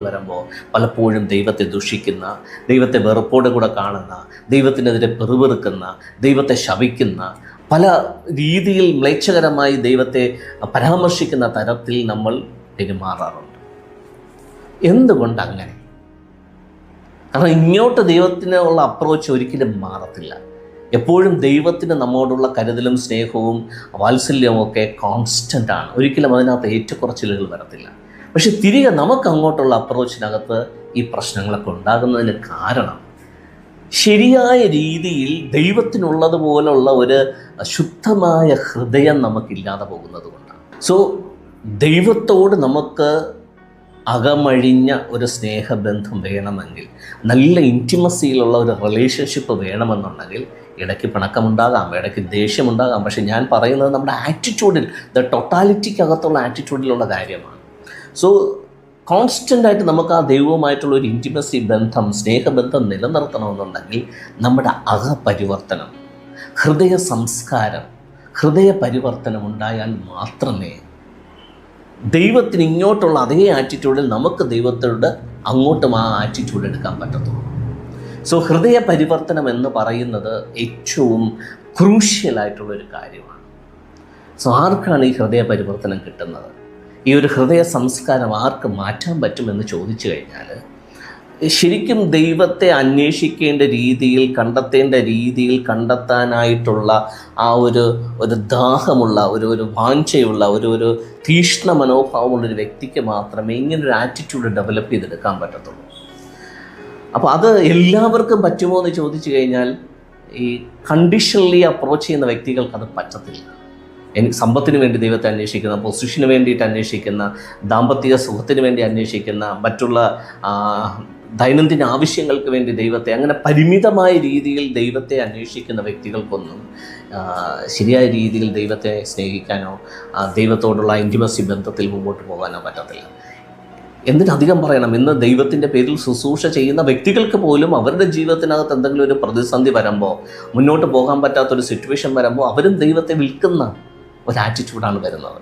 വരുമ്പോൾ പലപ്പോഴും ദൈവത്തെ ദുഷിക്കുന്ന ദൈവത്തെ വെറുപ്പോടെ കൂടെ കാണുന്ന ദൈവത്തിനെതിരെ പെറുപെറുക്കുന്ന ദൈവത്തെ ശവിക്കുന്ന പല രീതിയിൽ മ്ലേച്ഛകരമായി ദൈവത്തെ പരാമർശിക്കുന്ന തരത്തിൽ നമ്മൾ പെരുമാറാറുണ്ട് എന്തുകൊണ്ട് അങ്ങനെ കാരണം ഇങ്ങോട്ട് ദൈവത്തിനുള്ള അപ്രോച്ച് ഒരിക്കലും മാറത്തില്ല. എപ്പോഴും ദൈവത്തിന് നമ്മോടുള്ള കരുതലും സ്നേഹവും വാത്സല്യവും ഒക്കെ കോൺസ്റ്റന്റ് ആണ്. ഒരിക്കലും അതിനകത്ത് ഏറ്റക്കുറച്ചിലുകൾ വരത്തില്ല. പക്ഷെ തിരികെ നമുക്ക് അങ്ങോട്ടുള്ള അപ്രോച്ചിനകത്ത് ഈ പ്രശ്നങ്ങളൊക്കെ ഉണ്ടാകുന്നതിന് കാരണം ശരിയായ രീതിയിൽ ദൈവത്തിനുള്ളതുപോലുള്ള ഒരു ശുദ്ധമായ ഹൃദയം നമുക്കില്ലാതെ പോകുന്നത് കൊണ്ടാണ്. സോ ദൈവത്തോട് നമുക്ക് അകമഴിഞ്ഞ ഒരു സ്നേഹബന്ധം വേണമെങ്കിൽ നല്ല ഇന്റിമസിയിലുള്ള ഒരു റിലേഷൻഷിപ്പ് വേണമെന്നുണ്ടെങ്കിൽ ഇടയ്ക്ക് പിണക്കമുണ്ടാകാം ഇടയ്ക്ക് ദേഷ്യമുണ്ടാകാം. പക്ഷെ ഞാൻ പറയുന്നത് നമ്മുടെ ആറ്റിറ്റ്യൂഡിൽ ദ ടൊട്ടാലിറ്റിക്കകത്തുള്ള ആറ്റിറ്റ്യൂഡിലുള്ള കാര്യമാണ്. സോ കോൺസ്റ്റന്റ് ആയിട്ട് നമുക്ക് ആ ദൈവവുമായിട്ടുള്ള ഒരു ഇന്റിമസി ബന്ധം സ്നേഹബന്ധം നിലനിർത്തണമെന്നുണ്ടെങ്കിൽ നമ്മുടെ അകപരിവർത്തനം ഹൃദയ സംസ്കാരം ഹൃദയ പരിവർത്തനം ഉണ്ടായാൽ മാത്രമേ ദൈവത്തിന് ഇങ്ങോട്ടുള്ള അതേ ആറ്റിറ്റ്യൂഡിൽ നമുക്ക് ദൈവത്തോട് അങ്ങോട്ടും ആ ആറ്റിറ്റ്യൂഡ് എടുക്കാൻ പറ്റത്തുള്ളൂ. സോ ഹൃദയ പരിവർത്തനം എന്ന് പറയുന്നത് ഏറ്റവും ക്രൂഷ്യലായിട്ടുള്ളൊരു കാര്യമാണ്. സോ ആർക്കാണ് ഈ ഹൃദയ പരിവർത്തനം കിട്ടുന്നത്? ഈ ഒരു ഹൃദയ സംസ്കാരം ആർക്ക് മാറ്റാൻ പറ്റുമെന്ന് ചോദിച്ചു കഴിഞ്ഞാൽ ശരിക്കും ദൈവത്തെ അന്വേഷിക്കേണ്ട രീതിയിൽ കണ്ടെത്തേണ്ട രീതിയിൽ കണ്ടെത്താനായിട്ടുള്ള ആ ഒരു ഒരു ദാഹമുള്ള ഒരു ഒരു വാഞ്ചയുള്ള ഒരു ഒരു തീഷ്ണ മനോഭാവമുള്ള ഒരു വ്യക്തിക്ക് മാത്രമേ ഇങ്ങനൊരു ആറ്റിറ്റ്യൂഡ് ഡെവലപ്പ് ചെയ്തെടുക്കാൻ പറ്റത്തുള്ളൂ. അപ്പോൾ അത് എല്ലാവർക്കും പറ്റുമോ എന്ന് ചോദിച്ചു കഴിഞ്ഞാൽ ഈ കണ്ടീഷണലി അപ്രോച്ച് ചെയ്യുന്ന വ്യക്തികൾക്ക് അത് പറ്റത്തില്ല. സമ്പത്തിന് വേണ്ടി ദൈവത്തെ അന്വേഷിക്കുന്ന പൊസിഷന് വേണ്ടിയിട്ട് അന്വേഷിക്കുന്ന ദാമ്പത്തിക സുഖത്തിന് വേണ്ടി അന്വേഷിക്കുന്ന മറ്റുള്ള ദൈനംദിന ആവശ്യങ്ങൾക്ക് വേണ്ടി ദൈവത്തെ അങ്ങനെ പരിമിതമായ രീതിയിൽ ദൈവത്തെ അന്വേഷിക്കുന്ന വ്യക്തികൾക്കൊന്നും ശരിയായ രീതിയിൽ ദൈവത്തെ സ്നേഹിക്കാനോ ദൈവത്തോടുള്ള ഇന്റിമസി ബന്ധത്തിൽ മുമ്പോട്ട് പോകാനോ പറ്റത്തില്ല. എന്തിനധികം പറയണം ഇന്ന് ദൈവത്തിന്റെ പേരിൽ ശുശ്രൂഷ ചെയ്യുന്ന വ്യക്തികൾക്ക് പോലും അവരുടെ ജീവിതത്തിനകത്ത് എന്തെങ്കിലും ഒരു പ്രതിസന്ധി വരുമ്പോൾ മുന്നോട്ട് പോകാൻ പറ്റാത്തൊരു സിറ്റുവേഷൻ വരുമ്പോൾ അവരും ദൈവത്തെ വിൽക്കുന്ന ഒരു ആറ്റിറ്റ്യൂഡാണ് വരുന്നത്.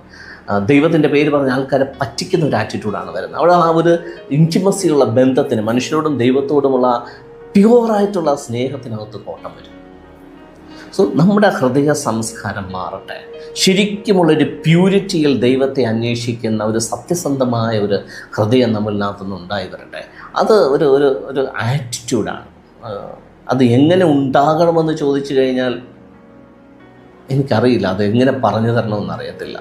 ദൈവത്തിന്റെ പേര് പറഞ്ഞ ആൾക്കാരെ പറ്റിക്കുന്ന ഒരു ആറ്റിറ്റ്യൂഡാണ് വരുന്നത്. അവിടെ ആ ഒരു ഇന്റിമസിയുള്ള ബന്ധത്തിന് മനുഷ്യരോടും ദൈവത്തോടുമുള്ള പ്യുവറായിട്ടുള്ള സ്നേഹത്തിനകത്ത് കോട്ടം വരും. സോ നമ്മുടെ ഹൃദയ സംസ്കാരം മാറട്ടെ. ശരിക്കുമുള്ളൊരു പ്യൂരിറ്റിയിൽ ദൈവത്തെ അന്വേഷിക്കുന്ന ഒരു സത്യസന്ധമായ ഒരു ഹൃദയം നമ്മളിനകത്തു നിന്ന് ഉണ്ടായി വരട്ടെ. അത് ഒരു ഒരു ഒരു ആറ്റിറ്റ്യൂഡാണ് അത് എങ്ങനെ ഉണ്ടാകണമെന്ന് ചോദിച്ചു കഴിഞ്ഞാൽ എനിക്കറിയില്ല അതെങ്ങനെ പറഞ്ഞു തരണമെന്ന് അറിയത്തില്ല.